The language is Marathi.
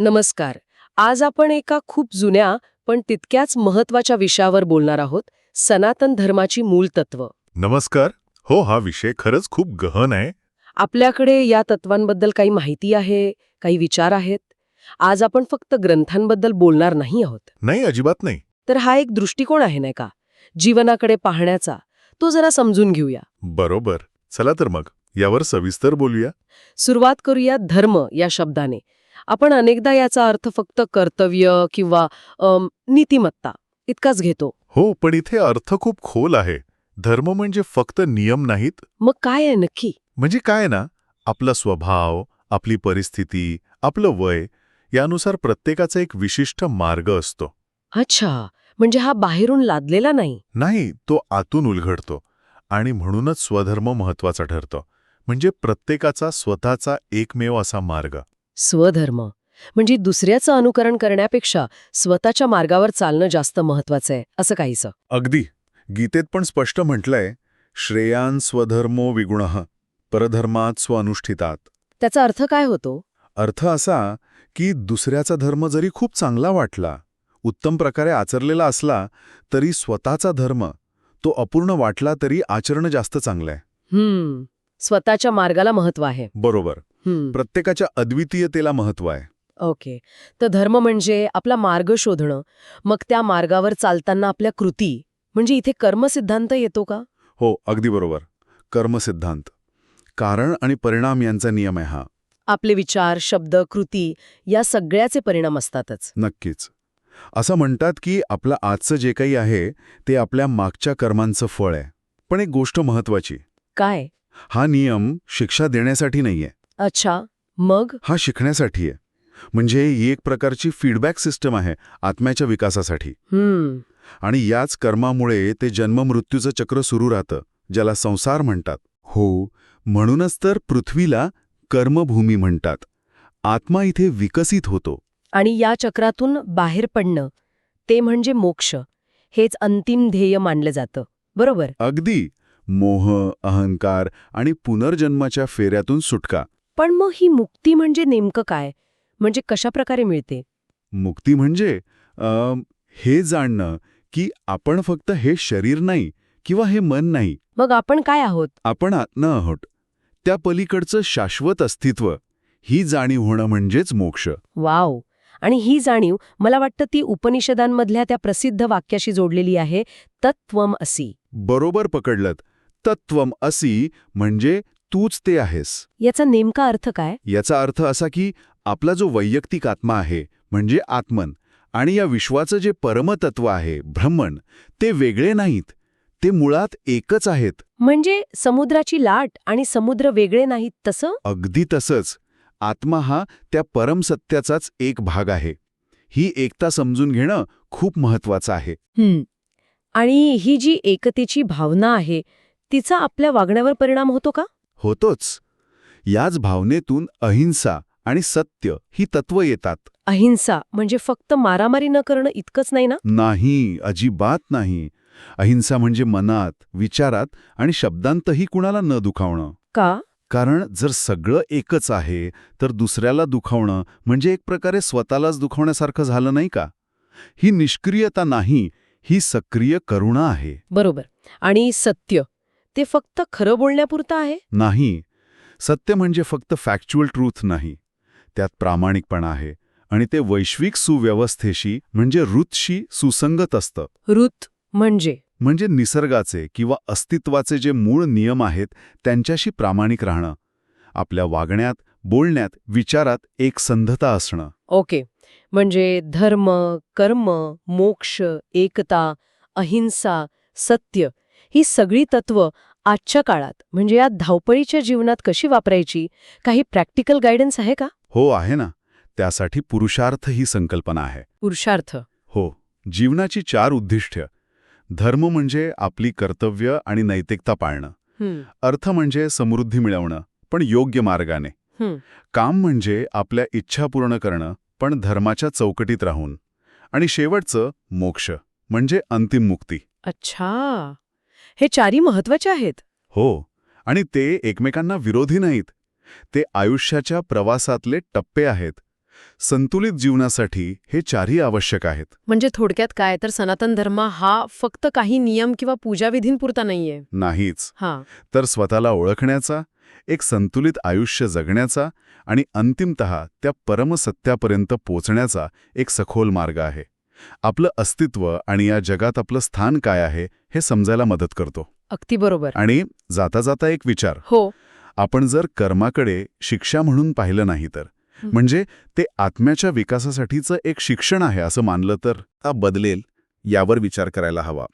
नमस्कार. आज आपण एका खूप जुन्या पण तितक्याच महत्त्वाच्या विषयावर बोलणार आहोत सनातन धर्माची मूळ तत्व. नमस्कार. हो हा विषय खरंच खूप गहन आहे. आपल्याकडे या तत्वांबद्दल काही माहिती आहे काही विचार आहेत? आज आपण फक्त ग्रंथांबद्दल बोलणार नाही आहोत. नाही अजिबात नाही. तर हा एक दृष्टिकोन आहे नाही का? जीवनाकडे पाहण्याचा. तो जरा समजून घेऊया. बरोबर. चला तर मग. यावर सविस्तर बोलूया. सुरुवात करूया धर्म या शब्दाने. आपण अनेकदा याचा अर्थ फक्त कर्तव्य किंवा नीतिमत्ता इतकाच घेतो. हो पण इथे अर्थ खूप खोल आहे. धर्म म्हणजे फक्त नियम नाहीत? मग काय आहे नक्की? म्हणजे काय ना आपला स्वभाव आपली परिस्थिती आपलं वय यानुसार प्रत्येकाचा एक विशिष्ट मार्ग असतो. अच्छा म्हणजे हा बाहेरून लादलेला नाही? नाही तो आतून उलगडतो आणि म्हणूनच स्वधर्म महत्त्वाचा ठरतो. म्हणजे प्रत्येकाचा स्वतःचा एकमेव असा मार्ग. स्वधर्म. म्हणजे दुसऱ्याचं अनुकरण करण्यापेक्षा स्वतःच्या मार्गावर चालणं जास्त महत्वाचं आहे असं काहीसं. अगदी. गीतेत पण स्पष्ट म्हटलंय श्रेयान स्वधर्मो विगुण परधर्मात स्वअनुष्ठितात त्याचा अर्थ काय होतो? अर्थ असा की दुसऱ्याचा धर्म जरी खूप चांगला वाटला उत्तम प्रकारे आचरलेला असला तरी स्वतःचा धर्म तो अपूर्ण वाटला तरी आचरण जास्त चांगलं आहे. स्वतःच्या मार्गाला महत्त्व आहे. बरोबर. हम्म. प्रत्येकाच्या अद्वितीयतेला महत्त्व आहे. ओके. तर धर्म म्हणजे आपला मार्ग शोधणं मग त्या मार्गावर चालताना आपल्या कृती. म्हणजे इथे कर्मसिद्धांत येतो का? हो अगदी बरोबर. कर्मसिद्धांत. कारण आणि परिणाम यांचा नियम आहे हा. आपले विचार शब्द कृती या सगळ्याचे परिणाम असतातच. नक्कीच. असं म्हणतात की आपलं आजचं जे काही आहे ते आपल्या मागच्या कर्मांचं फळ आहे. पण एक गोष्ट महत्वाची काय? हा नियम शिक्षा देण्यासाठी नाहीये. अच्छा मग? हा शिकण्यासाठी आहे. म्हणजे ही एक प्रकारची फीडबॅक सिस्टम आहे आत्म्याच्या विकासासाठी. हम्म. आणि याच कर्मामुळे ते जन्ममृत्यूचं चक्र सुरू राहतं ज्याला संसार म्हणतात. हो म्हणूनच तर पृथ्वीला कर्मभूमी म्हणतात. आत्मा इथे विकसित होतो. आणि या चक्रातून बाहेर पडणं ते म्हणजे मोक्ष. हेच अंतिम ध्येय मानलं जातं. बरोबर? अगदी. मोह अहंकार आणि पुनर्जन्माच्या फेऱ्यातून सुटका. पण मग ही मुक्ती म्हणजे नेमकं काय? म्हणजे कशा प्रकारे मिळते? मुक्ती म्हणजे हे जाणणं की आपण फक्त हे शरीर नाही किंवा हे मन नाही. मग आपण काय आहोत? आपण आत्मा आहोत. त्या पलीकडचं शाश्वत अस्तित्व ही जाणीव होणं म्हणजेच मोक्ष. वाव! आणि ही जाणीव मला वाटतं ती उपनिषदांमधल्या त्या प्रसिद्ध वाक्याशी जोडलेली आहे तत्वम असी बरोबर पकडलत. तत्वम असी म्हणजे तूच ते आहेस. याचा नेमका अर्थ काय? याचा अर्थ असा की आपला जो वैयक्तिक आत्मा आहे म्हणजे आत्मन आणि या विश्वाचं जे परमतत्व आहे ब्रह्मण ते वेगळे नाहीत. ते मुळात एकच आहेत. म्हणजे समुद्राची लाट आणि समुद्र वेगळे नाहीत तसं? अगदी तसंच. आत्मा हा त्या परमसत्याचाच एक भाग आहे. ही एकता समजून घेणं खूप महत्वाचं आहे. आणि ही जी एकतेची भावना आहे तिचा आपल्या वागण्यावर परिणाम होतो का? होतोच. याच भावनेतून अहिंसा आणि सत्य ही तत्व येतात. अहिंसा म्हणजे फक्त मारामारी न करणं इतकंच नाही ना? नाही अजिबात नाही. अहिंसा म्हणजे मनात विचारात आणि शब्दांतही कुणाला न दुखावणं. का? कारण जर सगळं एकच आहे तर दुसऱ्याला दुखावणं म्हणजे एक प्रकारे स्वतःलाच दुखावण्यासारखं झालं नाही का? ही निष्क्रियता नाही ही सक्रिय करुणा आहे. बरोबर. आणि सत्य ते फक्त खरं बोलण्यापुरतं आहे? नाही. सत्य म्हणजे फक्त फॅक्च्युअल ट्रूथ नाही. त्यात प्रामाणिकपणा आहे आणि ते वैश्विक सुव्यवस्थेशी म्हणजे ऋतशी सुसंगत असतं. ऋत म्हणजे? म्हणजे निसर्गाचे किंवा अस्तित्वाचे जे मूळ नियम आहेत त्यांच्याशी प्रामाणिक राहणं. आपल्या वागण्यात बोलण्यात विचारात एक संधता असणं. ओके. म्हणजे धर्म कर्म मोक्ष एकता अहिंसा सत्य ही सगळी तत्व आजच्या काळात म्हणजे या धावपळीच्या जीवनात कशी वापरायची काही प्रॅक्टिकल गायडन्स आहे का? हो आहे ना. त्यासाठी पुरुषार्थ ही संकल्पना आहे. पुरुषार्थ. हो जीवनाची चार उद्दिष्ट्य धर्म म्हणजे आपली कर्तव्य आणि नैतिकता पाळणं. अर्थ म्हणजे समृद्धी मिळवणं पण योग्य मार्गाने. काम म्हणजे आपल्या इच्छा पूर्ण करणं पण धर्माच्या चौकटीत राहून. आणि शेवटचं मोक्ष म्हणजे अंतिम मुक्ती. अच्छा. हे चारी महत्त्वाचे आहेत. हो आणि ते एकमेकांना विरोधी नाहीत. ते आयुष्याच्या प्रवासातले टप्पे आहेत. संतुलित जीवनासाठी हे चारही आवश्यक आहेत. म्हणजे थोडक्यात काय तर सनातन धर्म हा फक्त काही नियम किंवा पूजाविधींपुरता नाहीये. नाहीच. हा. तर स्वतःला ओळखण्याचा एक संतुलित आयुष्य जगण्याचा आणि अंतिमतः त्या परमसत्यापर्यंत पोचण्याचा एक सखोल मार्ग आहे. आपलं अस्तित्व आणि या जगात आपलं स्थान काय आहे हे समजायला मदत करतो. अगदी बरोबर. आणि जाता जाता एक विचार. हो. आपण जर कर्माकडे शिक्षा म्हणून पाहिलं नाही तर. म्हणजे ते आत्म्याच्या विकासासाठीचं एक शिक्षण आहे असं मानलं तर बदलेल यावर विचार करायला हवा.